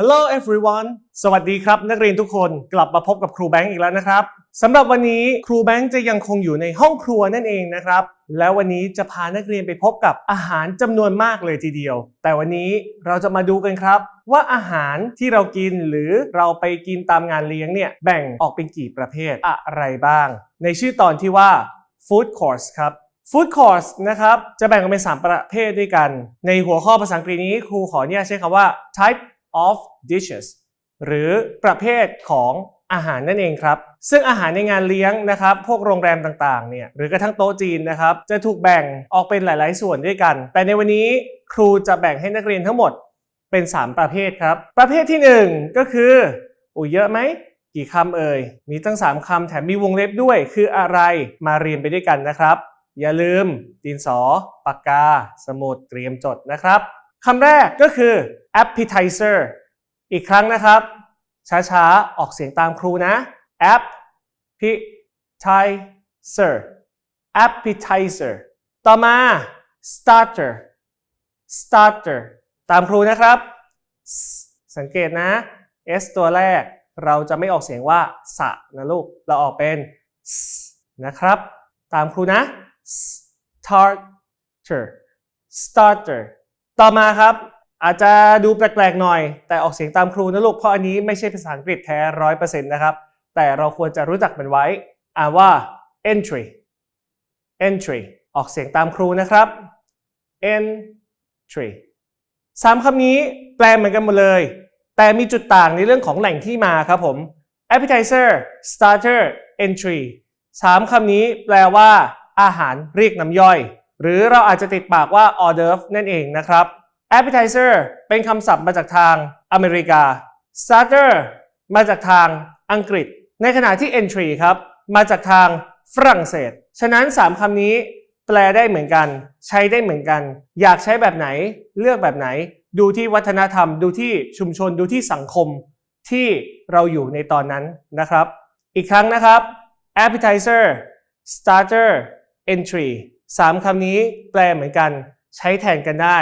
Hello everyone สวัสดีครับ นักเรียนทุกคนกลับมาพบกับครูแบงค์อีกแล้วนะครับสำหรับวันนี้ครูแบงค์จะยังคงอยู่ในห้องครัวนั่นเองนะครับ แล้ววันนี้จะพานักเรียนไปพบกับอาหารจำนวนมากเลยทีเดียว แต่วันนี้เราจะมาดูกันครับ ว่าอาหารที่เรากินหรือเราไปกินตามงานเลี้ยงเนี่ยแบ่งออกเป็นกี่ประเภทอะไรบ้าง ในชื่อตอนที่ว่า Food Course ครับ Food Course นะครับ จะแบ่งออกเป็น 3 ประเภทด้วยกัน ในหัวข้อภาษาอังกฤษนี้ครูขอเนี่ยใช้คำว่า type of dishes หรือประเภทของอาหารนั่นเองครับ ซึ่งอาหารในงานเลี้ยงนะครับ พวกโรงแรมต่างๆ เนี่ยหรือกระทั่งโต๊ะจีนนะครับ จะถูกแบ่งออกเป็นหลาย ๆ ส่วนด้วยกัน แต่ในวันนี้ครูจะแบ่งให้นักเรียนทั้งหมดเป็น 3 ประเภทครับ ประเภทที่ 1 ก็คือ อุ้ยเยอะไหมกี่คำเอ่ย มีตั้ง 3คำแถมมีวงเล็บด้วย คืออะไรมาเรียนไปด้วยกันนะครับ อย่าลืมดินสอปากกา สมุดเตรียมจดนะครับ คำแรกก็คือ appetizer อีกครั้งนะครับ ช้าๆ ออกเสียงตามครูนะ appetizer appetizer ต่อมา starter starter ตามครูนะครับ สังเกตนะ S ตัวแรกเราจะไม่ออกเสียงว่าสะนะลูก เราออกเป็น S นะครับ ตามครูนะ starter starter ต่อมาครับอาจจะดูแปลกๆหน่อย แต่ออกเสียงตามครูนะลูกเพราะอันนี้ไม่ใช่ภาษาอังกฤษแท้ร้อยเปอร์เซ็นต์นะครับ แต่เราควรจะรู้จักมันไว้ อ่านว่า entry entry ออกเสียงตามครูนะครับ entry สามคำนี้แปลเหมือนกันหมดเลย แต่มีจุดต่างในเรื่องของแหล่งที่มาครับผม appetizer starter entry สามคำนี้แปลว่า อาหารเรียกน้ำย่อย หรือเราอาจจะติดปากว่า hors d'oeuvre นั่นเองนะครับ appetizer เป็นคำศัพท์มาจากทางอเมริกา starter มาจากทางอังกฤษ ในขณะที่ entry ครับ มาจากทางฝรั่งเศส ฉะนั้น 3คำนี้แปลได้เหมือนกัน ใช้ได้เหมือนกัน อยากใช้แบบไหน เลือกแบบไหน ดูที่วัฒนธรรม ดูที่ชุมชน ดูที่สังคมที่เราอยู่ในตอนนั้นนะครับ อีกครั้งนะครับ appetizer starter entry สามคำนี้แปลเหมือนกัน ใช้แทนกันได้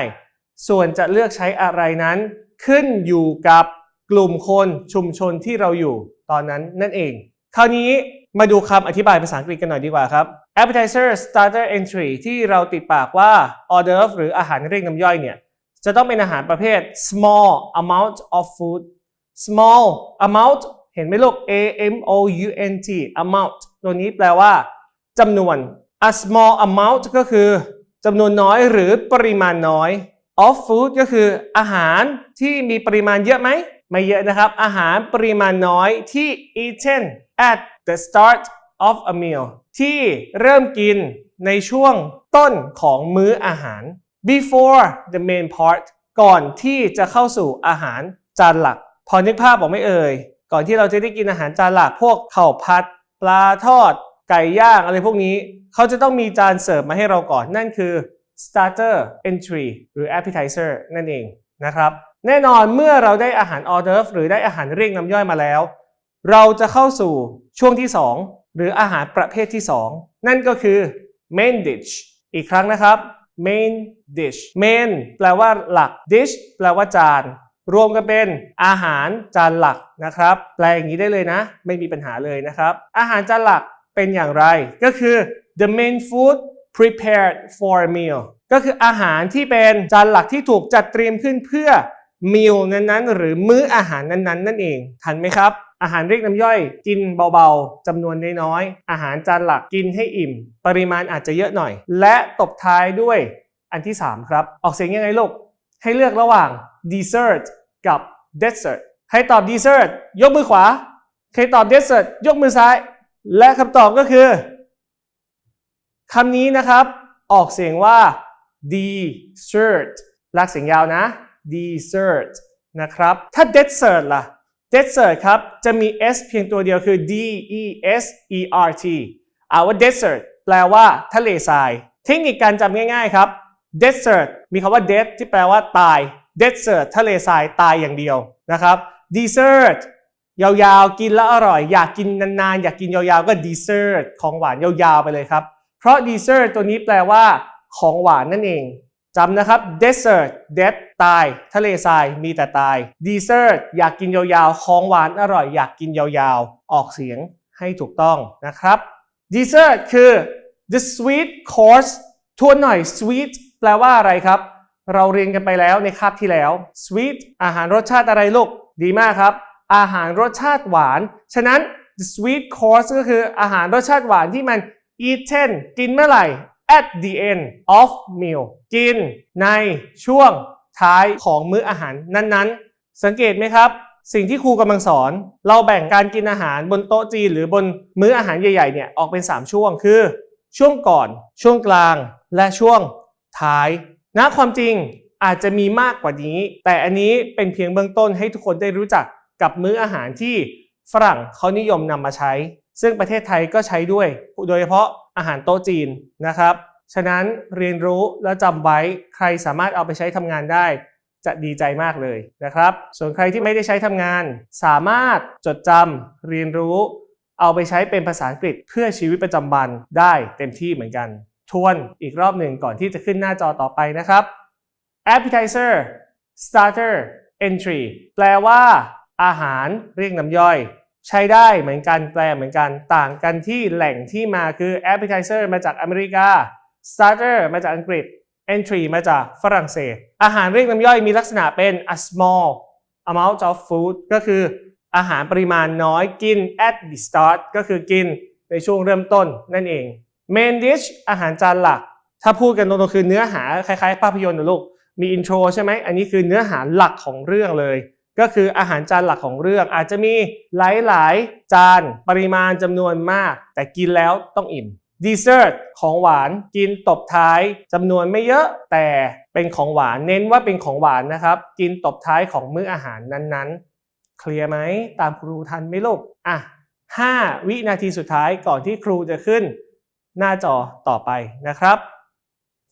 ส่วนจะเลือกใช้อะไรนั้น ขึ้นอยู่กับกลุ่มคนชุมชนที่เราอยู่ตอนนั้นนั่นเอง คราวนี้มาดูคำอธิบายภาษาอังกฤษกันหน่อยดีกว่าครับ appetizer starter entry ที่เราติดปากว่า hors d'oeuvre หรืออาหารเรียกน้ำย่อยเนี่ย จะต้องเป็นอาหารประเภท small amount of food small amount เห็นไหมลูก a m o u n t amount ตัวนี้แปลว่าจำนวน a small amount ก็คือจำนวนน้อยหรือปริมาณน้อย of food ก็คืออาหารที่มีปริมาณเยอะไหม ไม่เยอะนะครับ อาหารปริมาณน้อยที่ eaten at the start of a meal ที่เริ่มกินในช่วงต้นของมื้ออาหาร before the main part ก่อนที่จะเข้าสู่อาหารจานหลัก พอนึกภาพบอกไหม่เอ่ย ก่อนที่เราจะได้กินอาหารจานหลักพวกข้าวผัด ปลาทอด ไก่ย่างอะไรพวกนี้ เขาจะต้องมีจานเสิร์ฟมาให้เราก่อน นั่นคือ starter entry หรือ appetizer นั่นเองนะครับ แน่นอนเมื่อเราได้อาหาร hors d'oeuvre หรือได้อาหารเรียกน้ำย่อยมาแล้ว เราจะเข้าสู่ช่วงที่ 2 หรืออาหารประเภทที่ 2 นั่นก็คือ main dish อีกครั้งนะครับ main dish main แปลว่าหลัก dish แปลว่าจาน รวมกันเป็นอาหารจานหลักนะครับ แปลอย่างนี้ได้เลยนะ ไม่มีปัญหาเลยนะครับ อาหารจานหลัก เป็นอย่างไร ก็คือ the main food prepared for a meal ก็คืออาหารที่เป็นจานหลักที่ถูกจัดเตรียมขึ้นเพื่อ meal นั้นๆ หรือมื้ออาหารนั้นๆ นั่นเอง ทันไหมครับ อาหารเรียกน้ำย่อย กินเบาๆจำนวนน้อยๆอาหารจานหลักกินให้อิ่ม ปริมาณอาจจะเยอะหน่อย และตบท้ายด้วยอันที่ 3 ครับ ออกเสียงยังไงลูก ให้เลือกระหว่าง dessert กับ dessert ใครตอบ dessert ยกมือขวา ใครตอบ dessert ยกมือซ้าย และคำตอบก็คือคำนี้นะครับ ออกเสียงว่า dessert ลากเสียงยาวนะ dessert นะครับ ถ้า dessert ล่ะ dessert ครับ จะมี s เพียงตัวเดียวคือ d e s e r t อ่าว่า dessert แปลว่าทะเลทราย เทคนิคการจำง่ายๆครับ desert มีคำว่า dead ที่แปลว่าตาย desert ทะเลทรายตายอย่างเดียวนะครับ dessert ยาวๆ กินแล้วอร่อย อยากกินนานๆ อยากกินยาวๆ ก็ dessert ของหวานยาวๆ ไปเลยครับ เพราะ dessert ตัวนี้แปลว่า ของหวานนั่นเองจำนะครับ desert death ตาย ทะเลทรายมีแต่ตาย dessert อยากกินยาวๆ ของหวานอร่อย อยากกินยาวๆ ออกเสียงให้ถูกต้องนะครับ dessert คือ the sweet course ทวนหน่อย sweet แปลว่าอะไรครับ เราเรียนกันไปแล้วในคาบที่แล้ว sweet อาหารรสชาติอะไรลูก ดีมากครับ อาหารรสชาติหวาน ฉะนั้น the sweet course ก็คืออาหารรสชาติหวานที่มัน eaten กินเมื่อไหร่ at the end of meal กินในช่วงท้ายของมื้ออาหารนั้นๆ สังเกตไหมครับ สิ่งที่ครูกำลังสอน เราแบ่งการกินอาหารบนโต๊ะจีนหรือบนมื้ออาหารใหญ่ๆเนี่ยออกเป็น 3 ช่วงคือ ช่วงก่อน ช่วงกลาง และช่วงท้ายณความจริงอาจจะมีมากกว่านี้ แต่อันนี้เป็นเพียงเบื้องต้นให้ทุกคนได้รู้จัก กับมื้ออาหารที่ฝรั่งเขานิยมนำมาใช้ ซึ่งประเทศไทยก็ใช้ด้วย โดยเฉพาะอาหารโต๊ะจีนนะครับ ฉะนั้นเรียนรู้และจำไว้ใครสามารถเอาไปใช้ทำงานได้ จะดีใจมากเลยนะครับ ส่วนใครที่ไม่ได้ใช้ทำงาน สามารถจดจำเรียนรู้ เอาไปใช้เป็นภาษาอังกฤษเพื่อชีวิตประจำวันได้เต็มที่เหมือนกัน ทวนอีกรอบหนึ่งก่อนที่จะขึ้นหน้าจอต่อไปนะครับ appetizer starter entry แปลว่า อาหารเรียกน้ำย่อย ใช้ได้เหมือนกันแปลเหมือนกันต่างกันที่แหล่งที่มาคือ appetizer มาจากอเมริกา starter มาจากอังกฤษ entry มาจากฝรั่งเศส อาหารเรียกน้ำย่อยมีลักษณะเป็น a small amount of food ก็คืออาหารปริมาณน้อยกิน at the start ก็คือกินในช่วงเริ่มต้นนั่นเอง main dish อาหารจานหลัก ถ้าพูดกันตรงๆคือเนื้อหาคล้ายๆ ภาพยนตร์นะลูก มีอินโทรใช่ไหม อันนี้คือเนื้อหาหลักของเรื่องเลย ก็คืออาหารจานหลักของเรื่องอาจจะมีหลายๆ จานปริมาณจำนวนมาก แต่กินแล้วต้องอิ่มดีเซอร์ตของหวานกินตบท้ายจำนวนไม่เยอะแต่เป็นของหวานเน้นว่าเป็นของหวานนะครับ กินตบท้ายของมื้ออาหารนั้นๆ เคลียร์ไหมตามครูทันไหมลูกอะ5 วินาทีสุดท้ายก่อนที่ครูจะขึ้น หน้าจอต่อไปนะครับ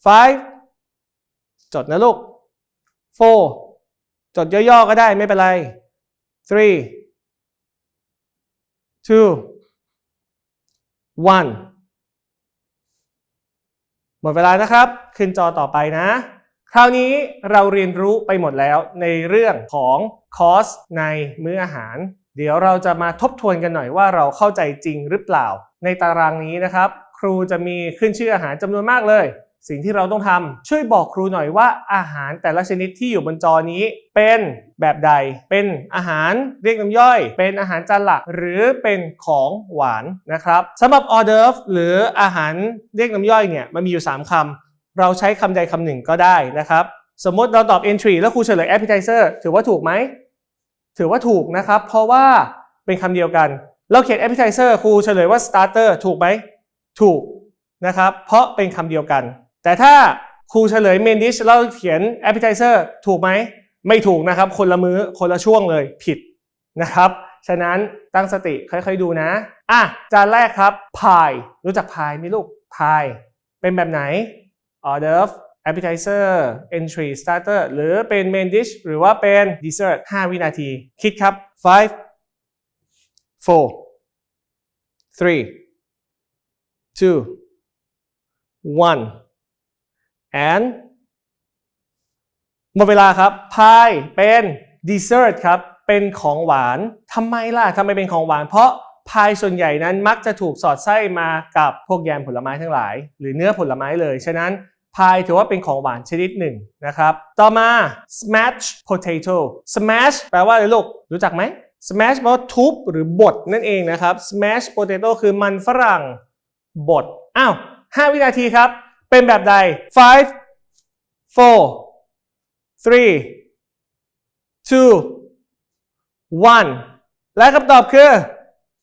five จดนะลูก four จดย่อๆก็ได้ไม่เป็นไร three two one หมดเวลานะครับ ขึ้นจอต่อไปนะ คราวนี้เราเรียนรู้ไปหมดแล้วในเรื่องของคอสในมื้ออาหาร เดี๋ยวเราจะมาทบทวนกันหน่อยว่าเราเข้าใจจริงหรือเปล่า ในตารางนี้นะครับ ครูจะมีขึ้นชื่ออาหารจำนวนมากเลย สิ่งที่เราต้องทำช่วยบอกครูหน่อยว่าอาหารแต่ละชนิดที่อยู่บนจอนี้เป็นแบบใด เป็นอาหารเรียกน้ำย่อย เป็นอาหารจานหลัก หรือเป็นของหวานนะครับสำหรับออเดิร์ฟหรืออาหารเรียกน้ำย่อยเนี่ยมันมีอยู่ 3คำเราใช้คำใดคำหนึ่งก็ได้นะครับ สมมติเราตอบ entry แล้วครูเฉลย appetizer ถือว่าถูกไหม ถือว่าถูกนะครับ เพราะว่าเป็นคำเดียวกัน เราเขียน appetizer ครูเฉลยว่า starter ถูกไหม ถูกนะครับ เพราะเป็นคำเดียวกัน แต่ถ้าครูเฉลย main dish แล้วเขียน appetizer ถูกไหม ไม่ถูกนะครับ คนละมือ้อคนละช่วงเลยผิดนะครับ ฉะนั้นตั้งสติค่อยๆดูนะ อะ จานแรกครับ pie รู้จัก pie ไหมลูก pie เป็นแบบไหน hors d'oeuvre appetizer entry starter หรือเป็น main dish หรือว่าเป็น dessert 5 วินาที คิดครับ five four three two one and หมดเวลาครับพายเป็นดีเซอร์ตครับ เป็นของหวานทำไมล่ะทำไมเป็นของหวาน เพราะพายส่วนใหญ่นั้นมักจะถูกสอดไส้มากับพวกแยมผลไม้ทั้งหลาย หรือเนื้อผลไม้เลย ฉะนั้นพายถือว่าเป็นของหวานชนิดหนึ่งนะครับ ต่อมา smash potato smash แปลว่าอะไรลูก รู้จักไหม smash แปลว่าทุบหรือบดนั่นเองนะครับ smash potato คือมันฝรั่งบด อ้าว 5 วินาทีครับ เป็นแบบใด five four three two one และคำตอบคือ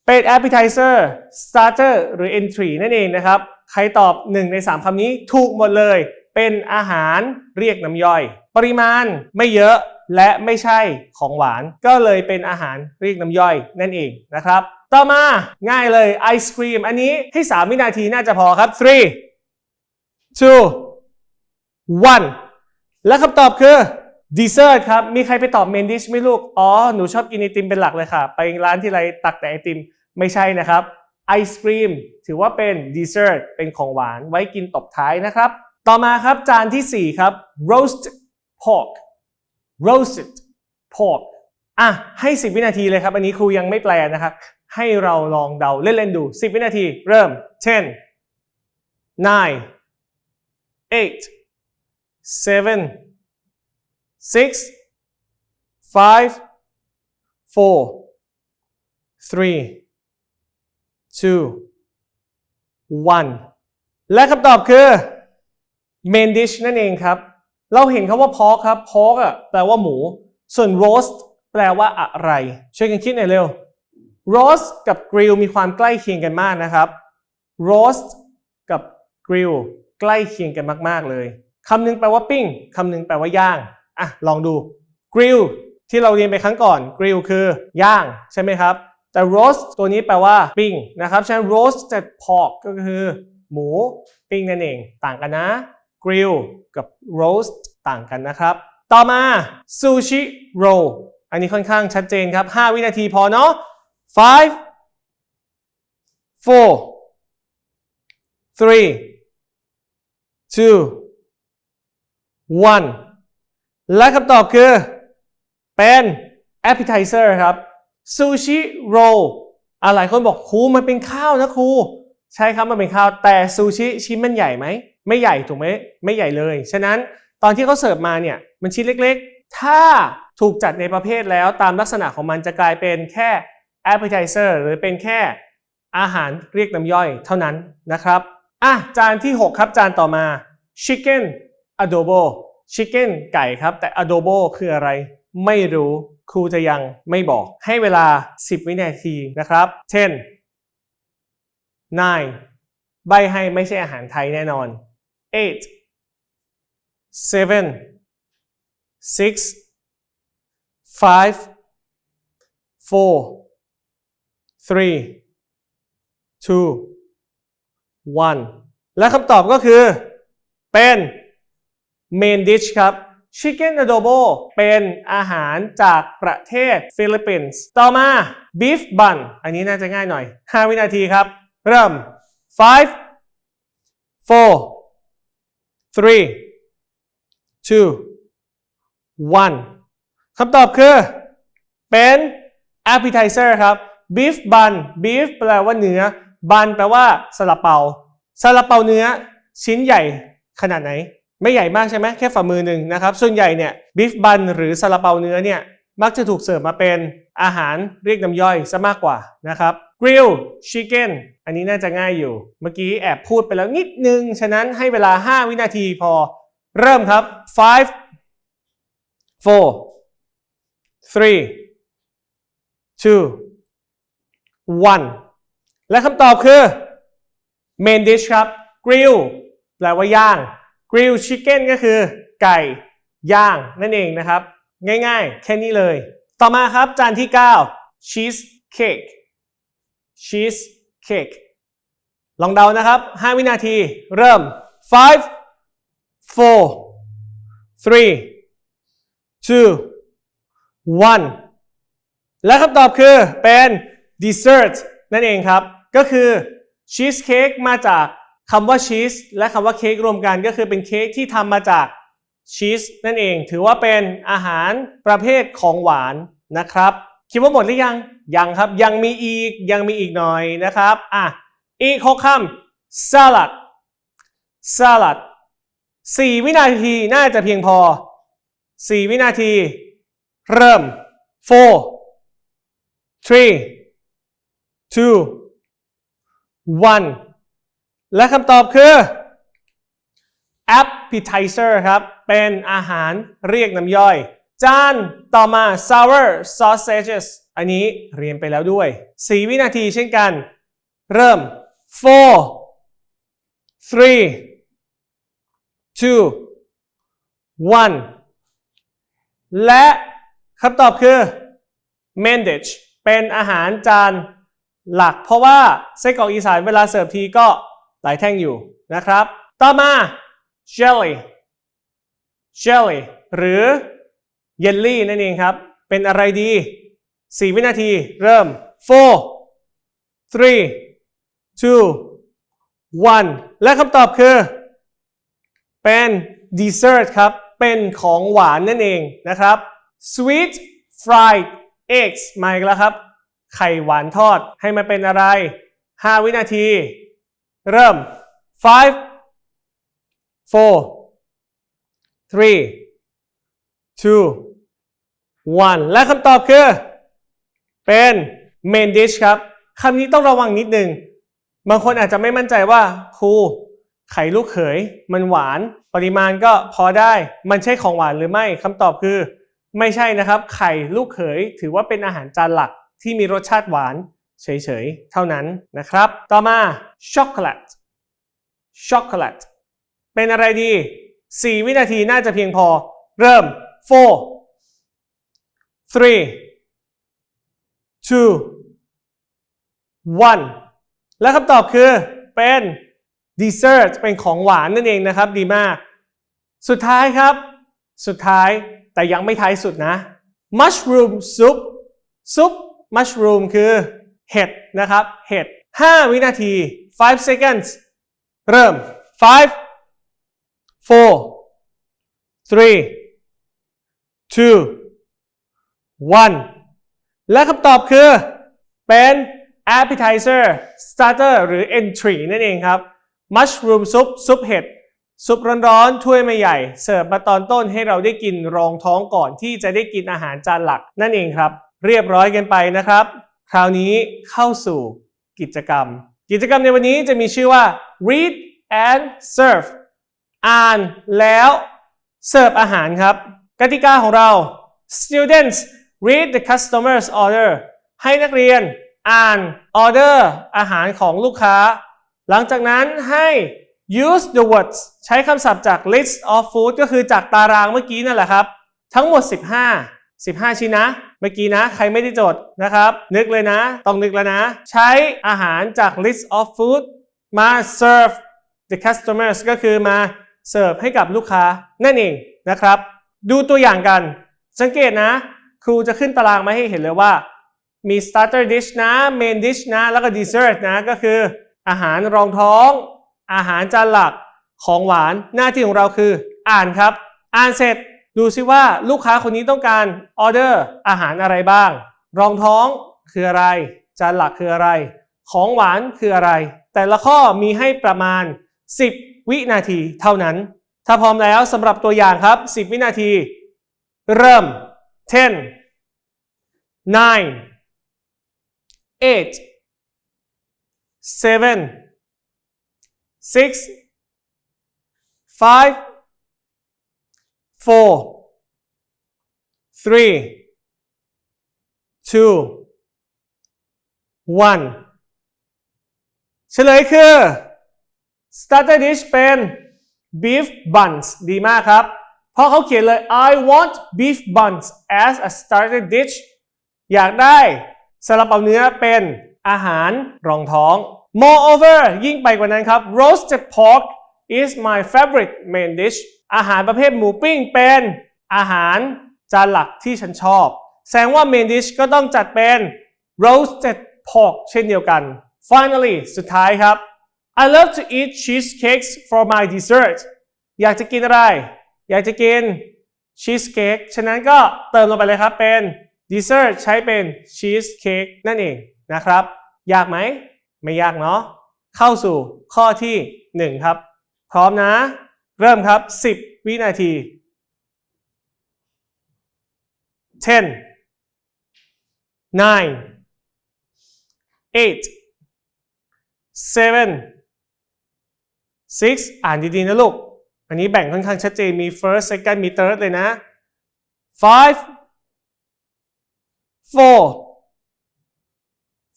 เป็น appetizer starter หรือ entry นั่นเองนะครับ ใครตอบ 1 ใน 3คำนี้ถูกหมดเลย เป็นอาหารเรียกน้ำย่อย ปริมาณไม่เยอะและไม่ใช่ของหวาน ก็เลยเป็นอาหารเรียกน้ำย่อยนั่นเองนะครับ ต่อมาง่ายเลยไอศครีมอันนี้ให้ 3 วินาทีน่าจะพอครับ three two one และคำตอบคือดีเซอร์ครับ มีใครไปตอบเมนดิชไหมลูก อ๋อ หนูชอบกินไอติมเป็นหลักเลยค่ะ ไปร้านที่ไรตักแต่ไอติม ไม่ใช่นะครับ ไอศครีมถือว่าเป็นดีเซอร์เป็นของหวานไว้กินตบท้ายนะครับ ต่อมาครับจานที่ 4 ครับ roast pork roasted pork อะ ให้ 10 วินาทีเลยครับ อันนี้ครูยังไม่แปลนะครับ ให้เราลองเดาเล่นๆดู 10 วินาที เริ่ม 10 9 8 7 6 5 4 3 2 1และคำตอบคือ main dish นั่นเองครับ เราเห็นคาว่า pork ครับ pork อะแปลว่าหมู ส่วน roast แปลว่าอะไร ช่วยกันคิดหน่อยเร็ว roast กับ grill มีความใกล้เคียงกันมากนะครับ roast กับ grill ใกล้เคียงกันมาก ๆ เลยคำหนึงแปลว่าปิ้งคำหนึงแปลว่าย่างอะลองดู grill ที่เราเรียนไปครั้งก่อน grill คือย่างใช่ไหมครับ แต่ roast ตัวนี้แปลว่าปิ้งนะครับฉะนั้น roasted pork ก็คือ หมูปิ้งนั่นเอง ต่างกันนะ grill กับ roast ต่างกันนะครับ ต่อมา sushi roll อันนี้ค่อนข้างชัดเจนครับ 5 วินาทีพอเนาะ five four three two one และคำตอบคือ เป็น appetizer ครับ sushi roll อะหลายคนบอกครูมันเป็นข้าวนะครูใช่ครับมันเป็นข้าวแต่ซูชิชิ้นมันใหญ่ไหมไม่ใหญ่ถูกไหมไม่ใหญ่เลย ฉะนั้นตอนที่เขาเสิร์ฟมาเนี่ยมันชิ้นเล็กๆ ถ้าถูกจัดในประเภทแล้วตามลักษณะของมันจะกลายเป็นแค่ appetizer หรือเป็นแค่อาหารเรียกน้ำย่อยเท่านั้นนะครับอะจานที่ 6 ครับจานต่อมา chicken adobo chicken ไก่ครับ แต่ adobo คืออะไร ไม่รู้ครูจะยังไม่บอก ให้เวลา 10 วินาทีนะครับ10 9ใบให้ไม่ใช่อาหารไทยแน่นอน8 7 6 5 4 3 2 1และคำตอบก็คือ เป็น main dish ครับ Chicken adobo เป็นอาหารจากประเทศฟิลิปปินส์ต่อมา beef bun อันนี้น่าจะง่ายหน่อย 5 วินาทีครับ เริ่ม five four three two one คำตอบคือ เป็น appetizer ครับ beef bun beef แปลว่าเนื้อ bun แปลว่าซาลาเปาซาลาเปาเนื้อ ชิ้นใหญ่ ขนาดไหน ไม่ใหญ่มากใช่ไหมแค่ฝ่ามือหนึ่งนะครับ ส่วนใหญ่เนี่ย beef bun หรือซาลาเปาเนื้อเนี่ยมักจะถูกเสิร์ฟมาเป็นอาหารเรียกน้ำย่อยซะมากกว่านะครับ grill chicken อันนี้น่าจะง่ายอยู่ เมื่อกี้แอบพูดไปแล้วนิดนึง ฉะนั้นให้เวลา 5 วินาทีพอ เริ่มครับ five four three two one และคำตอบคือ main dish ครับ grill แปลว่าย่าง grill chicken ก็คือ ไก่ย่างนั่นเองนะครับ ง่ายๆ แค่นี้เลย ต่อมาครับจานที่ 9 cheese cake cheese cake ลองเดานะครับ 5 วินาที เริ่ม five four three two one และคำตอบคือเป็น dessert นั่นเองครับ ก็คือชีสเค้กมาจาก คำว่าชีสและคำว่าเค้กรวมกันก็คือเป็นเค้กที่ทำมาจากชีสนั่นเอง ถือว่าเป็นอาหารประเภทของหวานนะครับ คิดว่าหมดหรือยัง ยังครับ ยังมีอีก ยังมีอีกหน่อยนะครับ อะ อีกหกคำ salad salad สี่วินาทีน่าจะเพียงพอสี่วินาที เริ่ม four three two one และคำตอบคือ appetizer ครับ เป็นอาหารเรียกน้ำย่อย จานต่อมา sour sausages อันนี้เรียนไปแล้วด้วย 4 วินาทีเช่นกัน เริ่ม four three two one และคำตอบคือ main dish เป็นอาหารจานหลัก เพราะว่าไส้กรอกอีสานเวลาเสิร์ฟทีก็ หลายแท่งอยู่นะครับ ต่อมา jelly jelly หรือ jelly นั่นเองครับ เป็นอะไรดี 4 วินาทีเริ่ม four three two one และคำตอบคือเเป็น dessert ครับ เป็นของหวานนั่นเองนะครับ sweet fried eggs มาอีกแล้วครับ ไข่หวานทอดให้มันเป็นอะไร 5 วินาที เริ่ม five four three two one และคำตอบคือ เป็น main dish ครับคำนี้ต้องระวังนิดนึง บางคนอาจจะไม่มั่นใจว่าครูไข่ลูกเขย มันหวาน ปริมาณก็พอได้ มันใช่ของหวานหรือไม่คำตอบคือ ไม่ใช่นะครับ ไข่ลูกเขย ถือว่าเป็นอาหารจานหลักที่มีรสชาติหวาน เฉยๆ เท่านั้นนะครับ ต่อมาช็อกโกแลตช็อกโกแลตเป็นอะไรดี 4 วินาทีน่าจะเพียงพอ เริ่ม four three two one และคำตอบคือเป็น dessert เป็นของหวานนั่นเองนะครับดีมาก สุดท้ายครับ สุดท้ายแต่ยังไม่ท้ายสุดนะ mushroom soup ซุป mushroom คือ เห็ดนะครับเห็ด5วินาที 5 seconds เริ่ม5 4 3 2 1และคำตอบคือเป็น appetizer starter หรือ entry นั่นเองครับ mushroom soup ซุปเห็ดซุปร้อนๆถ้วยไม่ใหญ่ เสิร์ฟมาตอนต้นให้เราได้กินรองท้องก่อนที่จะได้กินอาหารจานหลักนั่นเองครับ เรียบร้อยกันไปนะครับ คราวนี้เข้าสู่กิจกรรม กิจกรรมในวันนี้จะมีชื่อว่า read and serve อ่านแล้วเสิร์ฟอาหารครับ กติกาของเรา students read the customer's order ให้นักเรียนอ่านออเดอร์อาหารของลูกค้า หลังจากนั้นให้ use the words ใช้คำศัพท์จาก list of food ก็คือจากตารางเมื่อกี้นั่นแหละครับ ทั้งหมด 15 15 ชิ้นนะ เมื่อกี้นะ ใครไม่ได้จดนะครับ นึกเลยนะ ต้องนึกแล้วนะ ใช้อาหารจาก list of food มา serve the customers ก็คือมาเสิร์ฟให้กับลูกค้านั่นเองนะครับ ดูตัวอย่างกัน สังเกตนะ ครูจะขึ้นตารางมาให้เห็นเลยว่า มี starter dish นะ main dish นะ แล้วก็ dessert นะ ก็คืออาหารรองท้อง อาหารจานหลักของหวานหน้าที่ของเราคือ อ่านครับ อ่านเสร็จ ดูซิว่าลูกค้าคนนี้ต้องการออเดอร์อาหารอะไรบ้าง รองท้องคืออะไร จานหลักคืออะไร ของหวานคืออะไร แต่ละข้อมีให้ประมาณ 10 วินาทีเท่านั้น ถ้าพร้อมแล้วสำหรับตัวอย่างครับ 10 วินาที เริ่ม10 9 8 7 6 5 4 3 2 1เฉลยคือ starter dish เป็น beef buns ดีมากครับ เพราะเขาเขียนเลย I want beef buns as a starter dish อยากได้ซาลาเปาเนื้อเป็นอาหารรองท้อง moreover ยิ่งไปกว่านั้นครับ roasted pork is my favorite main dish อาหารประเภทหมูปิ้งเป็นอาหารจานหลักที่ฉันชอบ แสดงว่า main dish ก็ต้องจัดเป็น roasted pork เช่นเดียวกัน finally สุดท้ายครับ I love to eat cheesecakes for my dessert อยากจะกินอะไร อยากจะกินชีสเค้กฉะนั้นก็เติมลงไปเลยครับเป็น dessert ใช้เป็นชีสเค้กนั่นเองนะครับ ยากไหม ไม่ยากเนาะเข้าสู่ข้อที่ 1 ครับ พร้อมนะ เริ่มครับ 10 วินาที10 9 8 7 6อ่านดี ๆ นะลูก อันนี้แบ่งค่อนข้างชัดเจน มี first second มี third เลยนะ five four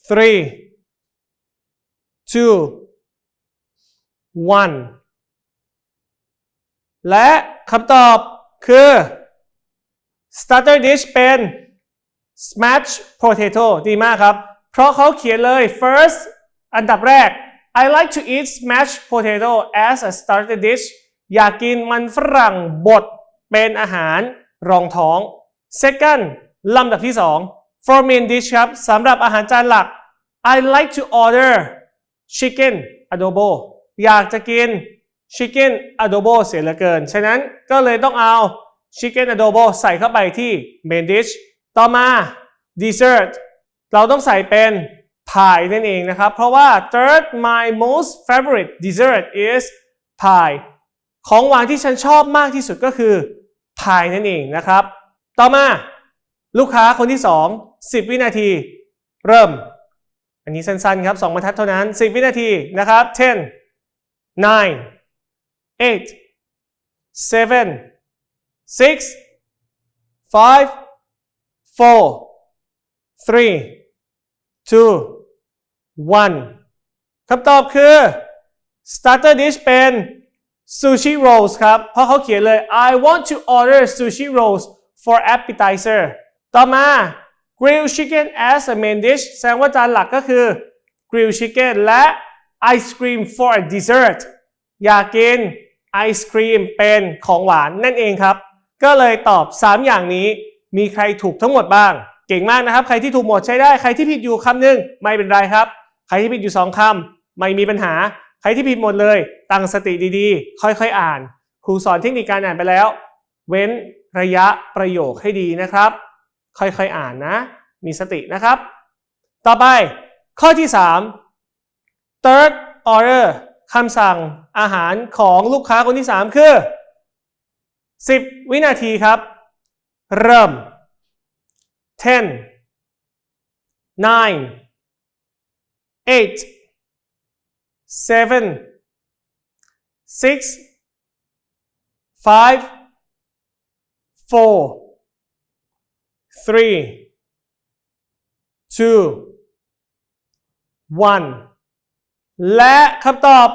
three two one และคำตอบคือ starter dish เป็น smash potato ดีมากครับ เพราะเขาเขียนเลย first อันดับแรก I like to eat smashed potato as a starter dish อยากกินมันฝรั่งบดเป็นอาหารรองท้อง second ลำดับที่ 2 for main dish ครับสำหรับอาหารจานหลัก I like to order chicken adobo อยากจะกิน chicken adobo เสียเหลือเกิน ฉะนั้นก็เลยต้องเอา chicken adobo ใส่เข้าไปที่ main dish ต่อมา dessert เราต้องใส่เป็น pie นั่นเองนะครับ เพราะว่า third my most favorite dessert is pie ของหวานที่ฉันชอบมากที่สุดก็คือ pie นั่นเองนะครับ ต่อมาลูกค้าคนที่ 2 10 วินาที เริ่ม อันนี้สั้นๆครับ 2บรรทัดเท่านั้น 10 วินาทีนะครับ 10 9 8 7 6 5 4 3 2 1คำตอบคือ starter dish เป็น sushi rolls ครับ เพราะเขาเขียนเลย I want to order sushi rolls for appetizer ต่อมา grilled chicken as a main dish แสดงว่าจานหลักก็คือ grilled chicken และ ice cream for a dessert อยากกิน ไอศครีมเป็นของหวานนั่นเองครับ ก็เลยตอบ 3 อย่างนี้ มีใครถูกทั้งหมดบ้าง เก่งมากนะครับ ใครที่ถูกหมดใช้ได้ ใครที่ผิดอยู่คำหนึ่งไม่เป็นไรครับ ใครที่ผิดอยู่ 2คำไม่มีปัญหา ใครที่ผิดหมดเลย ตั้งสติดีๆ ค่อยๆอ่าน ครูสอนเทคนิคการอ่านไปแล้ว เว้นระยะประโยคให้ดีนะครับ ค่อยๆอ่านนะ มีสตินะครับ ต่อไปข้อที่ 3 third order คำสั่งอาหารของลูกค้าคนที่ 3 คือ 10 วินาทีครับ เริ่ม10 9 8 7 6 5 4 3 2 1 และคำตอบ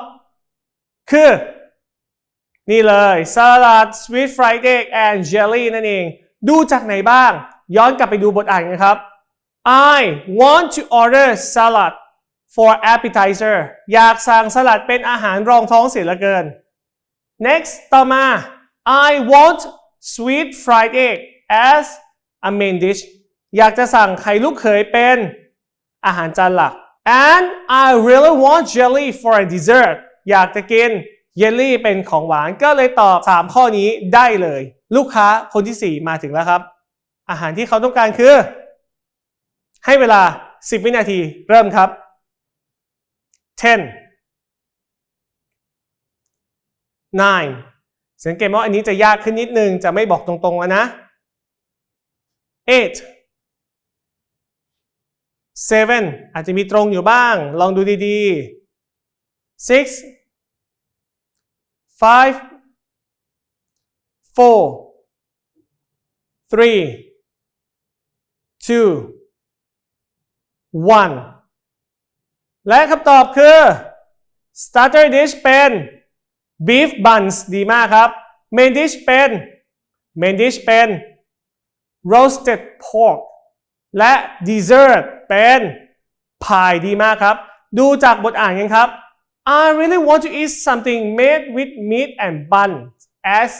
คือ นี่เลยสลัด sweet fried egg and jelly นั่นเอง ดูจากไหนบ้าง ย้อนกลับไปดูบทอ่านกันครับ I want to order salad for appetizer อยากสั่งสลัดเป็นอาหารรองท้องเสียเหลือเกิน next ต่อมา I want sweet fried egg as a main dish อยากจะสั่งไข่ลูกเขยเป็นอาหารจานหลัก and I really want jelly for a dessert อยากจะกินเยลลี่เป็นของหวานก็เลยตอบ 3 ข้อนี้ได้เลย ลูกค้าคนที่ 4 มาถึงแล้วครับ อาหารที่เขาต้องการคือ ให้เวลา 10 วินาทีเริ่มครับ10 9สังเกตว่าอันนี้จะยากขึ้นนิดนึง จะไม่บอกตรงๆแล้วนะ8 7 อาจจะมีตรงอยู่บ้าง ลองดูดีๆ6 5 4 3 2 1และคำตอบคือ starter dish เป็น beef buns ดีมากครับ main dish เป็น main dish เป็น roasted pork และ dessert เป็น pie ดีมากครับ ดูจากบทอ่านกันครับ I really want to eat something made with meat and bun as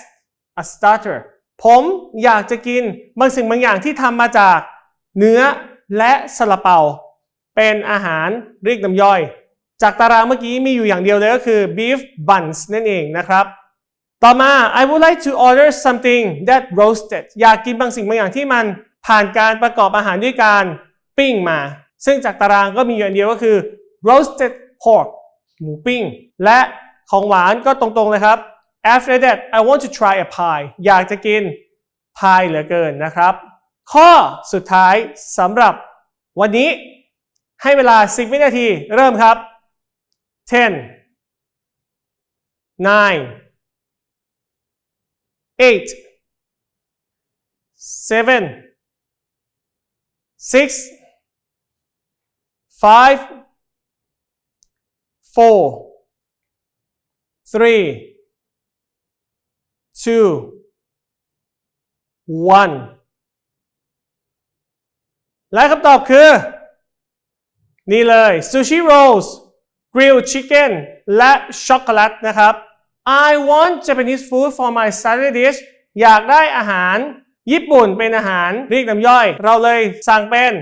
a starter ผมอยากจะกินบางสิ่งบางอย่างที่ทำมาจากเนื้อและสลาเปา เป็นอาหารเรียกน้ำย่อย จากตารางเมื่อกี้มีอยู่อย่างเดียวเลยก็คือ beef buns นั่นเองนะครับ ต่อมา I would like to order something that roasted อยากกินบางสิ่งบางอย่างที่มัน ผ่านการประกอบอาหารด้วยการปิ้งมา ซึ่งจากตารางก็มีอยู่อย่างเดียวก็คือ roasted pork หมูปิ้ง และของหวานก็ตรงๆเลยครับ after that I want to try a pie อยากจะกินพายเหลือเกินนะครับ ข้อสุดท้ายสำหรับวันนี้ให้เวลา 10 วินาที เริ่มครับ10 9 8 7 6 5 4 3 2 1และคำตอบคือ นี่เลย sushi rolls grilled chicken และช็อกโกแลตนะครับ I want Japanese food for my starter dish อยากได้อาหาร ญี่ปุ่นเป็นอาหารเรียกน้ำย่อย เราเลยสั่งเป็น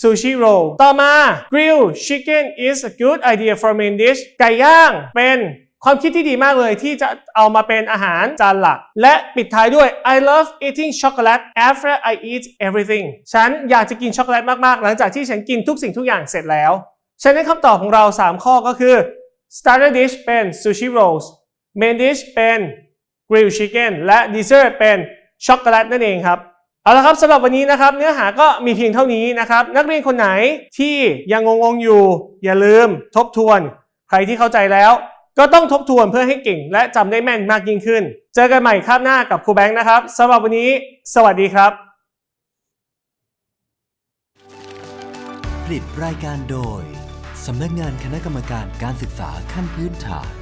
sushi roll ต่อมา grilled chicken is a good idea for main dish ไก่ย่างเป็นความคิดที่ดีมากเลยที่จะเอามาเป็นอาหารจานหลัก และปิดท้ายด้วย I love eating chocolate after I eat everything ฉันอยากจะกินช็อกโกแลตมาก ๆ หลังจากที่ฉันกินทุกสิ่งทุกอย่างเสร็จแล้ว ฉะนั้นคำตอบของเรา 3 ข้อก็คือ starter dish เป็น sushi rolls main dish เป็น grilled chicken และ dessert เป็น ช็อกโกแลตนั่นเองครับเอาละครับสำหรับวันนี้นะครับเนื้อหาก็มีเพียงเท่านี้นะครับนักเรียนคนไหนที่ยังงงๆอยู่ อย่าลืมทบทวน ใครที่เข้าใจแล้ว ก็ต้องทบทวนเพื่อให้เก่ง และจำได้แม่นมากยิ่งขึ้น เจอกันใหม่คาบหน้ากับครูแบงค์นะครับสำหรับวันนี้ สวัสดีครับ ผลิตรายการโดย สำนักงานคณะกรรมการการศึกษาขั้นพื้นฐาน